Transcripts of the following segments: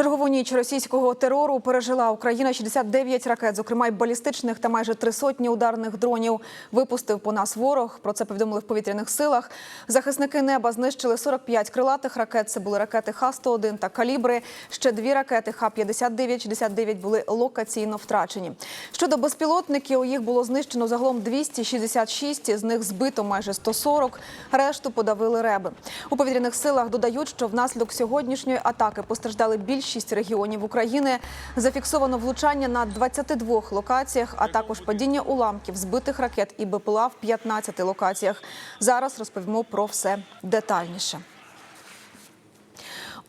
Чергову ніч російського терору пережила Україна 69 ракет, зокрема й балістичних та майже три сотні ударних дронів. Випустив по нас ворог. Про це повідомили в повітряних силах. Захисники неба знищили 45 крилатих ракет. Це були ракети Х-101 та калібри. Ще дві ракети Х-59-69 були локаційно втрачені. Щодо безпілотників, їх було знищено загалом 266, з них збито майже 140. Решту подавили реби. У повітряних силах додають, що внаслідок сьогоднішньої атаки постраждали більшість регіонів України. Зафіксовано влучання на 22 локаціях, а також падіння уламків збитих ракет і БПЛА в 15 локаціях. Зараз розповімо про все детальніше.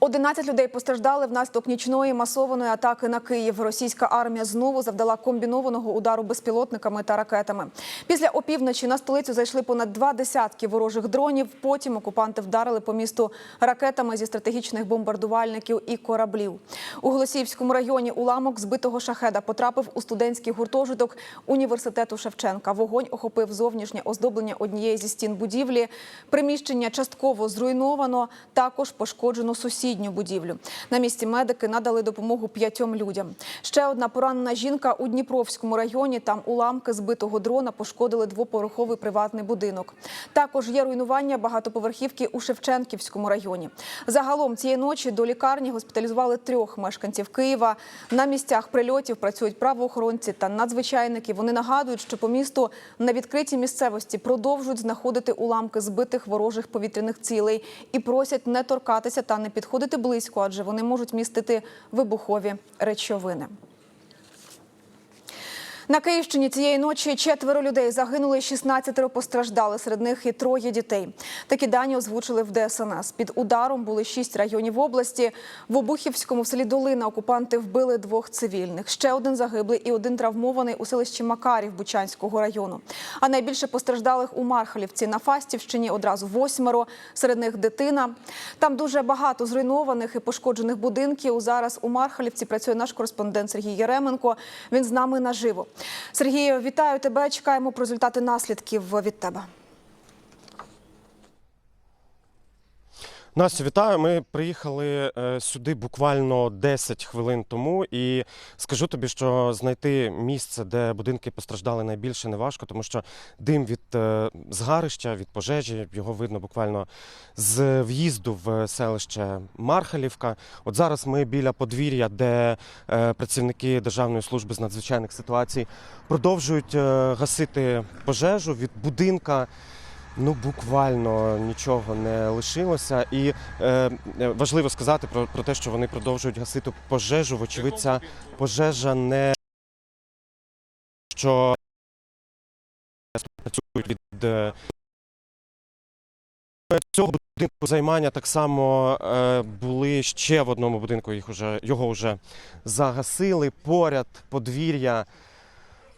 11 людей постраждали внаслідок нічної масованої атаки на Київ. Російська армія знову завдала комбінованого удару безпілотниками та ракетами. Після опівночі на столицю зайшли понад два десятки ворожих дронів. Потім окупанти вдарили по місту ракетами зі стратегічних бомбардувальників і кораблів. У Голосіївському районі уламок збитого шахеда потрапив у студентський гуртожиток університету Шевченка. Вогонь охопив зовнішнє оздоблення однієї зі стін будівлі. Приміщення частково зруйновано. Також пошкоджено сусідню будівлю. На місці медики надали допомогу п'ятьом людям. Ще одна поранена жінка у Дніпровському районі. Там уламки збитого дрона пошкодили двоповерховий приватний будинок. Також є руйнування багатоповерхівки у Шевченківському районі. Загалом цієї ночі до лікарні госпіталізували трьох мешканців Києва. На місцях прильотів працюють правоохоронці та надзвичайники. Вони нагадують, що по місту на відкритій місцевості продовжують знаходити уламки збитих ворожих повітряних цілей і просять не торкатися та не підходити близько, адже вони можуть містити вибухові речовини. На Київщині цієї ночі четверо людей загинули, 16 постраждали. Серед них і троє дітей. Такі дані озвучили в ДСНС. Під ударом були шість районів області. В Обухівському в селі Долина окупанти вбили двох цивільних. Ще один загиблий і один травмований у селищі Макарів Бучанського району. А найбільше постраждалих у Мархалівці на Фастівщині одразу восьмеро. Серед них дитина. Там дуже багато зруйнованих і пошкоджених будинків. Зараз у Мархалівці працює наш кореспондент Сергій Яременко. Він з нами наживо. Сергію, вітаю тебе. Чекаємо про результати наслідків від тебе. Настю, вітаю. Ми приїхали е, сюди буквально 10 хвилин тому, і скажу тобі, що знайти місце, де будинки постраждали найбільше, не важко, тому що дим від е, згарища, від пожежі, його видно буквально з в'їзду в селище Мархалівка. От зараз ми біля подвір'я, де е, працівники Державної служби з надзвичайних ситуацій продовжують гасити пожежу від будинка. Ну, буквально нічого не лишилося. І е, важливо сказати про, про те, що вони продовжують гасити пожежу. Вочевидь, ця пожежа не що працюють від е, цього будинку займання так само е, були ще в одному будинку. Їх уже його вже загасили. Поряд подвір'я.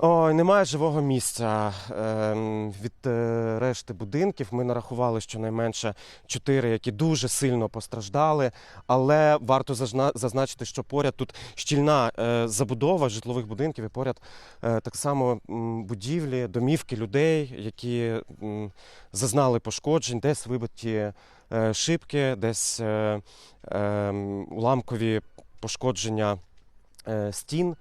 Ой, немає живого місця ем, від е, решти будинків. Ми нарахували щонайменше чотири, які дуже сильно постраждали. Але варто зазначити, що поряд тут щільна е, забудова житлових будинків, і поряд е, так само будівлі, домівки людей, які зазнали пошкоджень, десь вибиті шибки, десь е, е, уламкові пошкодження стін.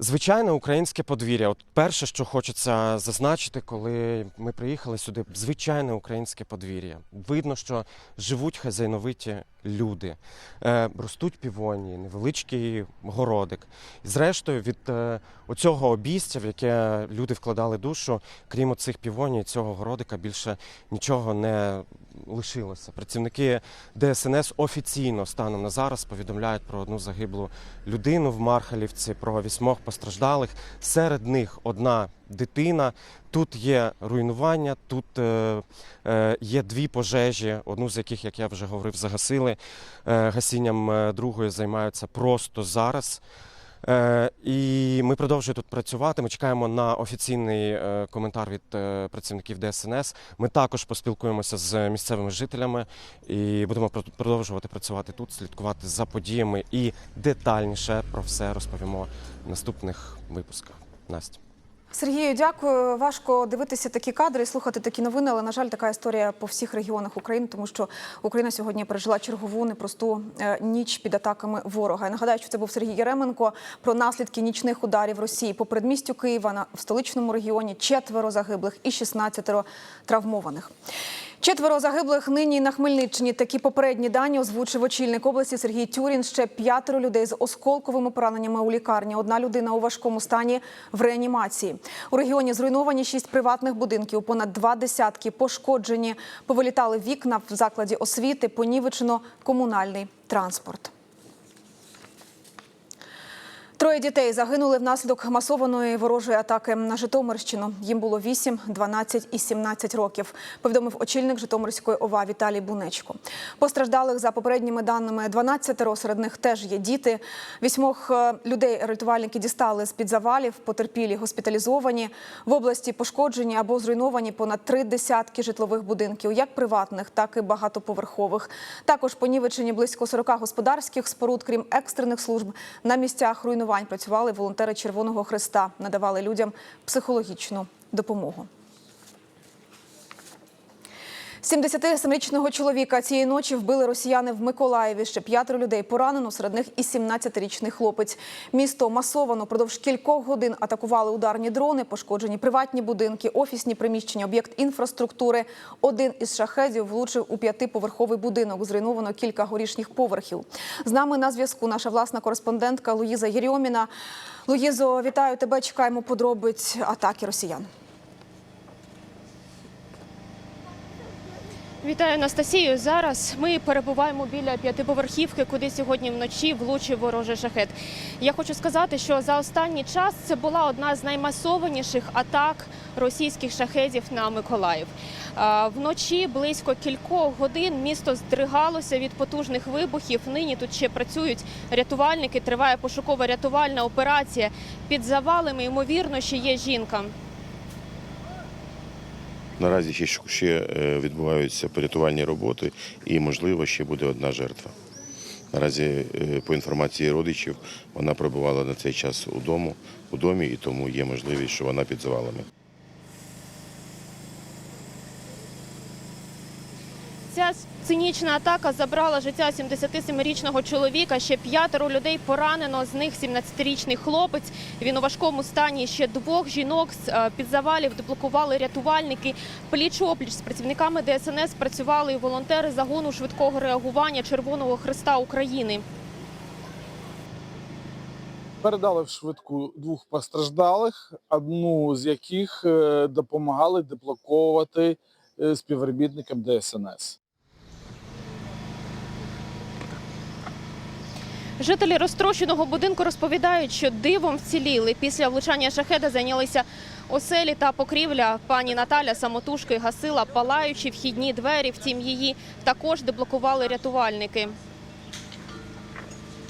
Звичайне українське подвір'я. От перше, що хочеться зазначити, коли ми приїхали сюди, звичайне українське подвір'я. Видно, що живуть хазяйновиті люди, е, ростуть півонії, невеличкий городик. І зрештою, від е, оцього обійстя, в яке люди вкладали душу, крім оцих півоній, цього городика більше нічого не лишилося. Працівники ДСНС офіційно станом на зараз повідомляють про одну загиблу людину в Мархалівці, про вісьмох постраждалих. Серед них одна дитина. Тут є руйнування, тут е, е, є дві пожежі, одну з яких, як я вже говорив, загасили. Е, гасінням другої займаються просто зараз. І ми продовжуємо тут працювати. Ми чекаємо на офіційний коментар від працівників ДСНС. Ми також поспілкуємося з місцевими жителями і будемо про- продовжувати працювати тут, слідкувати за подіями і детальніше про все розповімо наступних випусках. Настя. Сергію, дякую. Важко дивитися такі кадри слухати такі новини, але на жаль, така історія по всіх регіонах України, тому що Україна сьогодні пережила чергову непросту е, ніч під атаками ворога. Я нагадаю, що це був Сергій Єременко про наслідки нічних ударів Росії по передмістю Києва на в столичному регіоні. Четверо загиблих і 16 травмованих. Четверо загиблих нині на Хмельниччині. Такі попередні дані озвучив очільник області Сергій Тюрін. Ще п'ятеро людей з осколковими пораненнями у лікарні. Одна людина у важкому стані в реанімації. У регіоні зруйновані шість приватних будинків. Понад два десятки пошкоджені. Повилітали вікна в закладі освіти. Понівечено комунальний транспорт. Троє дітей загинули внаслідок масованої ворожої атаки на Житомирщину. Їм було 8, 12 і 17 років. Повідомив очільник Житомирської ОВА Віталій Бунечко. Постраждалих за попередніми даними 12, серед них теж є діти. Вісьмох е, людей рятувальники дістали з під завалів, потерпілі госпіталізовані. В області пошкоджені або зруйновані понад три десятки житлових будинків, як приватних, так і багатоповерхових. Також понівечені близько 40 господарських споруд, крім екстрених служб. На місцях руйнувань працювали волонтери Червоного Христа, надавали людям психологічну допомогу. 77-річного чоловіка цієї ночі вбили росіяни в Миколаєві. Ще п'ятеро людей поранено, серед них і 17-річний хлопець. Місто масовано продовж кількох годин атакували ударні дрони, пошкоджені приватні будинки, офісні приміщення, об'єкт інфраструктури. Один із шахедів влучив у п'ятиповерховий будинок. Зруйновано кілька горішніх поверхів. З нами на зв'язку наша власна кореспондентка Луїза Єрьоміна. Луїзо, вітаю тебе. Чекаємо подробиць атаки росіян. Вітаю Анастасію. Зараз ми перебуваємо біля п'ятиповерхівки, куди сьогодні вночі влучив ворожий шахет. Я хочу сказати, що за останній час це була одна з наймасованіших атак російських шахедів на Миколаїв. Вночі близько кількох годин місто здригалося від потужних вибухів. Нині тут ще працюють рятувальники. Триває пошукова рятувальна операція. Під завалами ймовірно ще є жінка. Наразі ще, е, відбуваються порятувальні роботи і, можливо, ще буде одна жертва. Наразі, е, по інформації родичів, вона перебувала на цей час у домі, і тому є можливість, що вона під завалами. Ця цинічна атака забрала життя 77-річного чоловіка. Ще п'ятеро людей поранено. З них 17-річний хлопець. Він у важкому стані. Ще двох жінок з е, під завалів деблокували рятувальники. Пліч опліч з працівниками ДСНС працювали і волонтери загону швидкого реагування Червоного Христа України. Передали в швидку двох постраждалих, одну з яких е, допомагали деблоковувати е, співробітникам ДСНС. Жителі розтрощеного будинку розповідають, що дивом вціліли. Після влучання шахеда зайнялися оселі та покрівля. Пані Наталя самотужки гасила палаючі вхідні двері. Втім, її також деблокували рятувальники.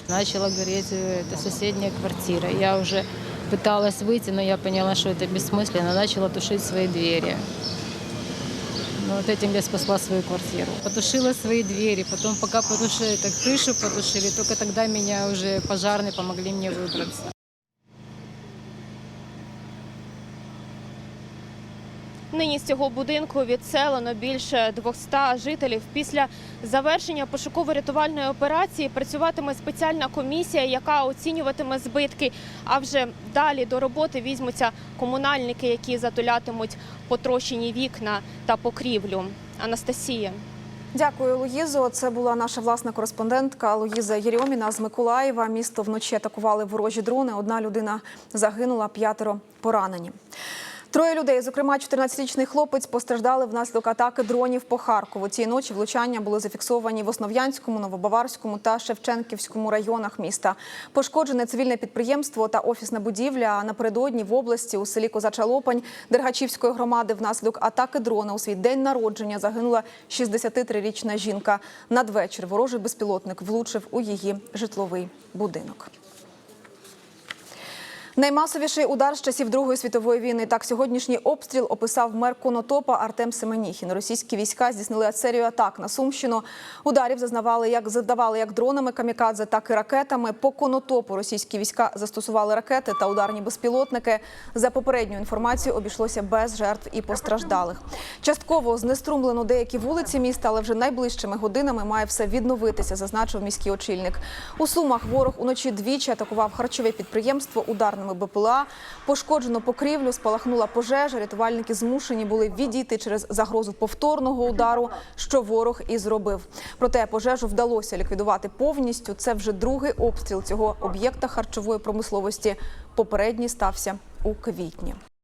Начала гореть э, это соседняя квартира. Я уже пыталась выйти, но я поняла, что это бессмысленно. Начала тушить свои двери. Ну, вот этим я спасла свою квартиру. Потушила свои двери, потом пока потушили, так крышу потушили, только тогда меня уже пожарные помогли мне выбраться. Нині з цього будинку відселено більше 200 жителів. Після завершення пошуково-рятувальної операції працюватиме спеціальна комісія, яка оцінюватиме збитки. А вже далі до роботи візьмуться комунальники, які затулятимуть потрощені вікна та покрівлю. Анастасія. Дякую, Луїзо. Це була наша власна кореспондентка Луїза Єрьоміна з Миколаєва. Місто вночі атакували ворожі дрони. Одна людина загинула, п'ятеро поранені. Троє людей, зокрема 14-річний хлопець, постраждали внаслідок атаки дронів по Харкову. Цієї ночі влучання були зафіксовані в Основ'янському, Новобаварському та Шевченківському районах міста. Пошкоджене цивільне підприємство та офісна будівля. Напередодні в області у селі Козача Лопань Дергачівської громади внаслідок атаки дрона у свій день народження загинула 63-річна жінка. Надвечір ворожий безпілотник влучив у її житловий будинок. Наймасовіший удар з часів Другої світової війни. Так сьогоднішній обстріл описав мер Конотопа Артем Семеніхін. Російські війська здійснили серію атак на Сумщину. Ударів зазнавали як завдавали як дронами камікадзе, так і ракетами. По Конотопу російські війська застосували ракети та ударні безпілотники. За попередньою інформацією обійшлося без жертв і постраждалих. Частково знеструмлено деякі вулиці міста, але вже найближчими годинами має все відновитися, зазначив міський очільник. У Сумах ворог уночі двічі атакував харчове підприємство ударними БПЛА. Пошкоджено покрівлю, спалахнула пожежа. Рятувальники змушені були відійти через загрозу повторного удару, що ворог і зробив. Проте пожежу вдалося ліквідувати повністю. Це вже другий обстріл цього об'єкта харчової промисловості. Попередній стався у квітні.